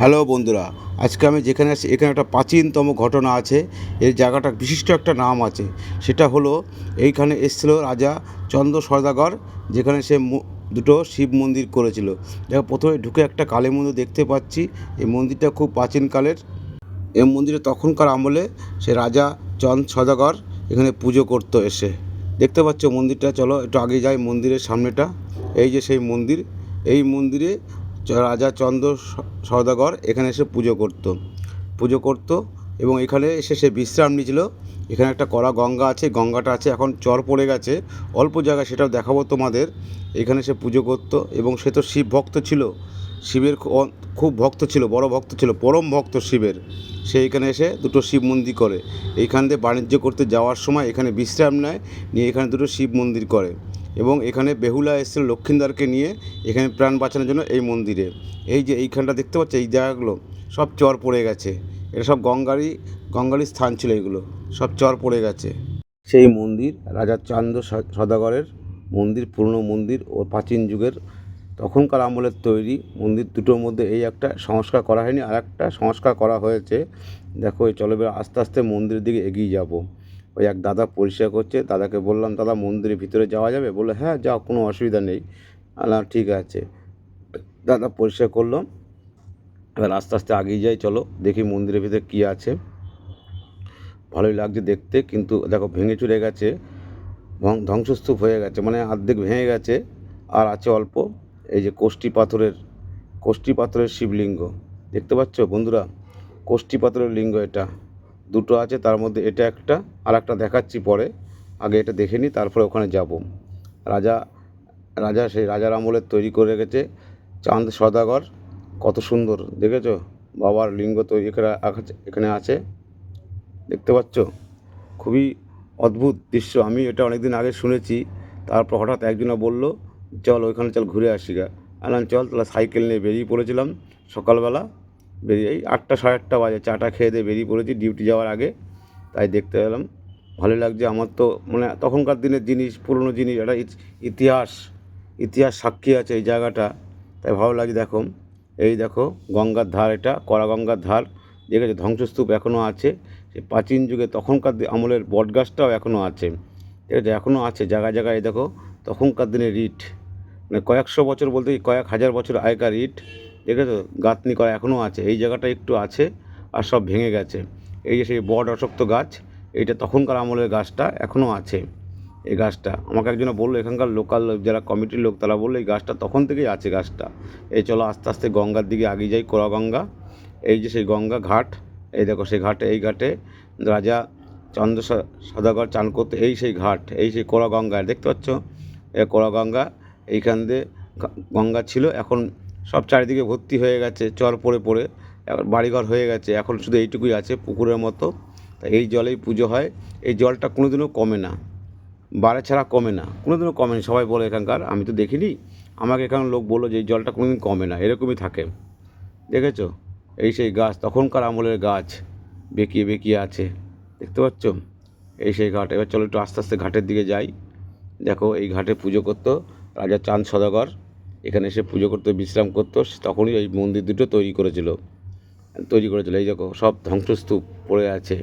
Hello বন্ধুরা, আজকে আমি যেখানে আছি, এখানে একটা প্রাচীনতম ঘটনা আছে, এই জায়গাটা বিশিষ্ট একটা নাম আছে, সেটা হলো এইখানে এসেছিল রাজা চন্দ্র সদাগর, যেখানে সে দুটো শিব মন্দির করেছিল। দেখো, প্রথমে ঢুকে একটা কালী মন্দির দেখতে পাচ্ছি, এই মন্দিরটা খুব প্রাচীনকালের এই মন্দিরে তখনকার আমলে সে রাজা চন্দ সদাগর এখানে পুজো করতো এসে। দেখতে পাচ্ছ মন্দিরটা, চলো একটু আগে যাই মন্দিরের সামনেটা। এই যে সেই মন্দির, এই মন্দিরে রাজা চন্দ্র সদাগর এখানে এসে পুজো করত। পুজো করত এবং এখানে এসে সে বিশ্রাম নিয়েছিল। এখানে একটা কড়া গঙ্গা আছে, গঙ্গাটা আছে, এখন চর পড়ে গেছে। অল্প জায়গা সেটাও দেখাবো তোমাদের। এখানে সে পুজো করত এবং সে তো শিব ভক্ত ছিল। শিবের খুব ভক্ত ছিল, বড় ভক্ত ছিল, পরম ভক্ত শিবের। সে এখানে এসে দুটো শিব মন্দির করে। এইখান দিয়ে বাণিজ্য করতে যাওয়ার সময় এখানে বিশ্রাম নেয়, নিয়ে এখানে দুটো শিব মন্দির করে। এবং এখানে বেহুলা এসেছিল লক্ষ্মীন্দারকে নিয়ে এখানে প্রাণ বাঁচানোর জন্য এই মন্দিরে। এই যে এইখানটা দেখতে পাচ্ছ, এই জায়গাগুলো সব চর পড়ে গেছে। এটা সব গঙ্গারই গঙ্গারই স্থান ছিল এগুলো। সব চর পড়ে গেছে। সেই মন্দির, রাজা চান্দ সদাগরের মন্দির, পুরনো মন্দির ও প্রাচীন যুগের তখনকার আমলের তৈরি মন্দির দুটোর মধ্যে এই একটা সংস্কার করা হয়নি। আর একটা সংস্কার করা হয়েছে। দেখো, এই চলো আস্তে আস্তে মন্দিরের দিকে এগিয়ে যাব। ওই এক দাদা পরিষ্কার করছে, দাদাকে বললাম, দাদা, মন্দিরের ভিতরে যাওয়া যাবে? বলল হ্যাঁ যাও, কোনো অসুবিধা নেই। আলাম ঠিক আছে। দাদা পরিষ্কার করল। এবার আস্তে আস্তে আগিয়ে যাই, চলো, দেখি মন্দিরের ভিতরে কী আছে। ভালোই লাগছে দেখতে, কিন্তু দেখো, ভেঙে চুরে গেছে ধ্বংসস্তূপ হয়ে গেছে মানে অর্ধেক ভেঙে গেছে, আর আছে অল্প, এই যে কোষ্ঠী পাথরের কোষ্ঠী পাথরের শিবলিঙ্গ। দেখতে পাচ্ছ বন্ধুরা? কোষ্ঠী পাথরের লিঙ্গ এটা। দুটো আছে, তার মধ্যে এটা একটা আর একটা দেখাচ্ছি পরে। আগে এটা দেখে নিই, তারপরে ওখানে যাব। রাজা রাজা সেই রাজার আমলের তৈরি করে রেখেছে চাঁদ সদাগর। কত সুন্দর, দেখেছ? বাবার লিঙ্গ তৈরি এখানে আছে। দেখতে পাচ্ছ? খুবই অদ্ভুত দৃশ্য। আমি এটা অনেক দিন আগে শুনেছি, তারপর হঠাৎ একজনা বলল, চল, ওইখানে চল, ঘুরে আসি গা। আলাম চল, তাহলে সাইকেল নিয়ে বেরিয়ে পড়েছিলাম সকালবেলা। বেরিয়ে এই আটটা, সাড়ে আটটা বাজে চাটা খেয়ে দিয়ে বেরিয়ে পড়েছি ডিউটি যাওয়ার আগে। তাই দেখতে এলাম ভালো লাগছে। আমার তো মানে তখনকার দিনের জিনিস, পুরনো জিনিস, একটা ইতি- ইতিহাস ইতিহাস সাক্ষী আছে এই জায়গাটা। তাই ভালো লাগছে, দেখো। এই দেখো, গঙ্গার ধার এটা, কড়া গঙ্গার ধার। দেখেছ, ধ্বংসস্তূপ এখনও আছে। সে প্রাচীন যুগে তখনকার আমলের বটগাছটাও এখনও আছে। ঠিক আছে এখনও আছে। জায়গায় জায়গায় দেখো, তখনকার দিনের রিট মানে কয়েকশো বছর বলতে কয়েক হাজার বছর আগেকার ইট। দেখেছ? গাঁথনি করা এখনও আছে। এই জায়গাটা একটু আছে আর সব ভেঙে গেছে। এই যে সেই বট অশক্ত গাছ, এইটা তখনকার আমলের গাছটা এখনও আছে। এই গাছটা। আমাকে একজনে বলল, এখানকার লোকাল যারা কমিটির লোক, তারা বলল, এই গাছটা তখন থেকেই আছে গাছটা। এই চলো আস্তে আস্তে গঙ্গার দিকে আগিয়ে যাই কোরা গঙ্গা এই যে সেই গঙ্গা ঘাট, এই দেখো সেই ঘাটে, এই ঘাটে রাজা চন্দ্র সদাগর চান করতে, এই সেই ঘাট, এই সেই কোরা গঙ্গা দেখতে পাচ্ছ? এ কোরা গঙ্গা এইখান দিয়ে গঙ্গা ছিল, এখন সব চারিদিকে ভর্তি হয়ে গেছে চর পড়ে পড়ে বাড়িঘর হয়ে গেছে। এখন শুধু এইটুকুই আছে পুকুরের মতো। তা এই জলেই পুজো হয়। এই জলটা কোনোদিনও কমে না। বাড়ে ছাড়া কমে না। কোনোদিনও কমে না। সবাই বলে এখানকার, আমি তো দেখিনি। আমাকে এখানে লোক বলল যে এই জলটা কোনোদিন কমে না। এরকমই থাকে। দেখেছ? এই সেই গাছ, তখনকার আমলের গাছ। বেঁকিয়ে বেঁকিয়ে আছে। দেখতে পাচ্ছ? এই সেই ঘাট। এবার চলো একটু আস্তে আস্তে ঘাটের দিকে যাই। দেখো এই ঘাটে পুজো করতো রাজা চাঁদ সদাগর। এখানে এসে পুজো করতো, বিশ্রাম করতো তখনই এই মন্দির দুটো তৈরি করেছিল। তৈরি করেছিল, এই দেখো সব ধ্বংসস্তূপ পড়ে আছে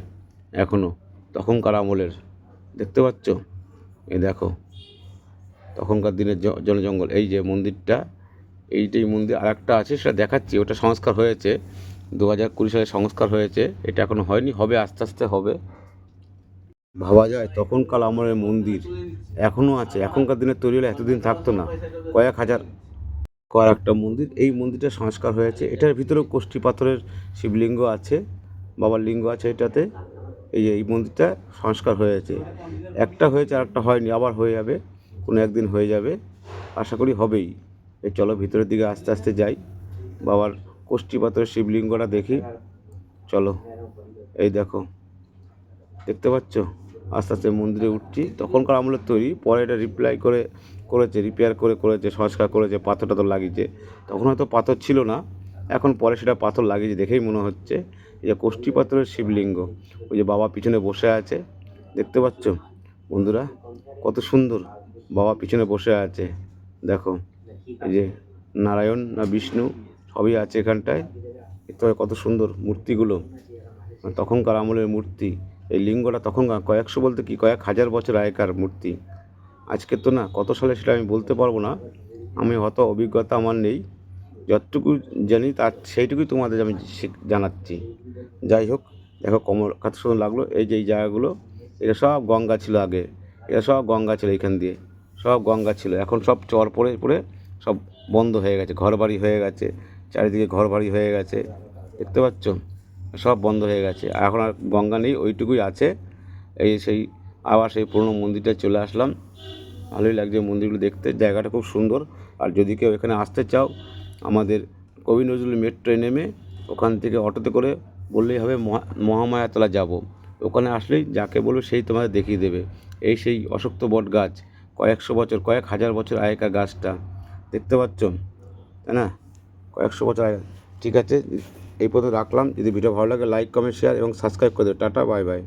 এখনও তখনকার আমলের। দেখতে পাচ্ছ? এই দেখো, তখনকার দিনের জনজঙ্গল। এই যে মন্দিরটা, এইটাই মন্দির আর একটা আছে, সেটা দেখাচ্ছি। ওটা সংস্কার হয়েছে দু হাজার কুড়ি সালে সংস্কার হয়েছে, এটা এখনও হয়নি, হবে, আস্তে আস্তে হবে। ভাবা যায়, তখনকার আমলের মন্দির এখনও আছে, এখনকার দিনে তৈরি হলে এতদিন থাকতো না, কয়েক হাজার কয়েক একটা মন্দির। এই মন্দিরটা সংস্কার হয়েছে। এটার ভিতরেও কোষ্ঠী পাথরের শিবলিঙ্গ আছে, বাবার লিঙ্গ আছে এটাতে। এই এই মন্দিরটা সংস্কার হয়েছে। একটা হয়েছে আর একটা হয়নি, আবার হয়ে যাবে, কোনো একদিন হয়ে যাবে। আশা করি হবেই। এই চলো ভিতরের দিকে আস্তে আস্তে যাই। বাবার কোষ্ঠী পাথরের শিবলিঙ্গটা দেখি। চলো, এই দেখো। দেখতে পাচ্ছ? আস্তে আস্তে মন্দিরে উঠছি। তখনকার আমলের তৈরি, পরে এটা রিপ্লাই করে করেছে রিপেয়ার করে করেছে, সংস্কার করেছে পাথর টাথর লাগিয়েছে। তখন হয়তো পাথর ছিল না, এখন পরে সেটা পাথর লাগিয়েছে দেখেই মনে হচ্ছে যে কোষ্ঠী পাথরের শিবলিঙ্গ, ওই যে বাবা পিছনে বসে আছে, দেখতে পাচ্ছ? বন্ধুরা, কত সুন্দর, বাবা পিছনে বসে আছে, দেখো, এই যে নারায়ণ না বিষ্ণু সবই আছে এখানটায় পাচ্ছ কত সুন্দর মূর্তিগুলো মানে তখনকার আমলের মূর্তি, এই লিঙ্গটা তখনকার কয়েকশো বলতে কি, কয়েক হাজার বছর আগেকার মূর্তি। আজকে তো না, কত সালে সেটা আমি বলতে পারব না। আমি অত অভিজ্ঞতা আমার নেই। যতটুকু জানি তার সেইটুকুই তোমাদের আমি জানাচ্ছি। যাই হোক, দেখো কমল, কত সুন্দর লাগল। এই যে এই জায়গাগুলো, এটা সব গঙ্গা ছিল আগে। এটা সব গঙ্গা ছিল এখান দিয়ে। সব গঙ্গা ছিল। এখন সব চর পড়ে পড়ে সব বন্ধ হয়ে গেছে। ঘর বাড়ি হয়ে গেছে। চারিদিকে ঘর বাড়ি হয়ে গেছে। দেখতে পাচ্ছ? সব বন্ধ হয়ে গেছে। এখন আর গঙ্গা নেই, ওইটুকুই আছে। এই সেই আবার সেই পুরনো মন্দিরটায় চলে আসলাম। ভালোই লাগছে মন্দিরগুলো দেখতে, জায়গাটা খুব সুন্দর। আর যদি কেউ এখানে আসতে চাও, আমাদের কবি নজরুল মেট্রোয় নেমে ওখান থেকে অটোতে করে বললেই হবে, মহা, মহামায়াতলা যাব। ওখানে আসলেই যাকে বলবে সেই তোমাদের দেখিয়ে দেবে। এই সেই অশক্ত বট গাছ কয়েকশো বছর, কয়েক হাজার বছর আগেকার গাছটা। দেখতে পাচ্ছ? তাই না? কয়েকশো বছর আগে। ঠিক আছে, এই পর্যন্ত রাখলাম। যদি ভিডিও ভালো লাগে, লাইক, কমেন্ট, শেয়ার এবং সাবস্ক্রাইব করে দেবে। Tata, bye bye.